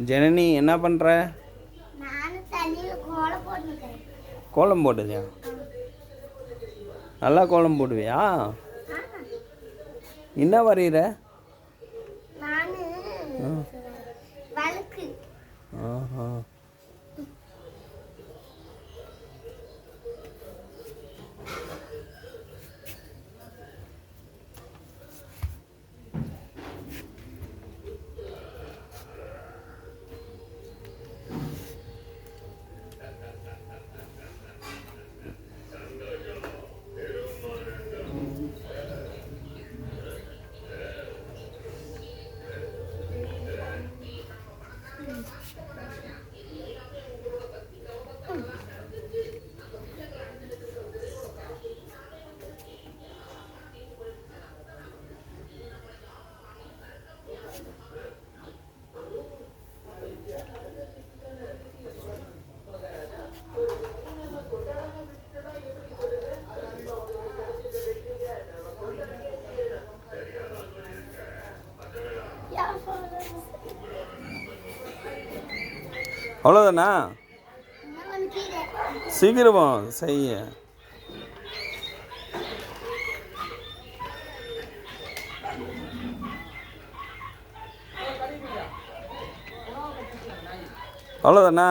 ஜனனி என்ன பண்ணுற கோலம் போடுதியா நல்லா கோலம் போடுவியா? என்ன வரைகிற ஆஹா. அவ்வளோதானா சீக்கிரமா செய்ய. அவ்வளோதானா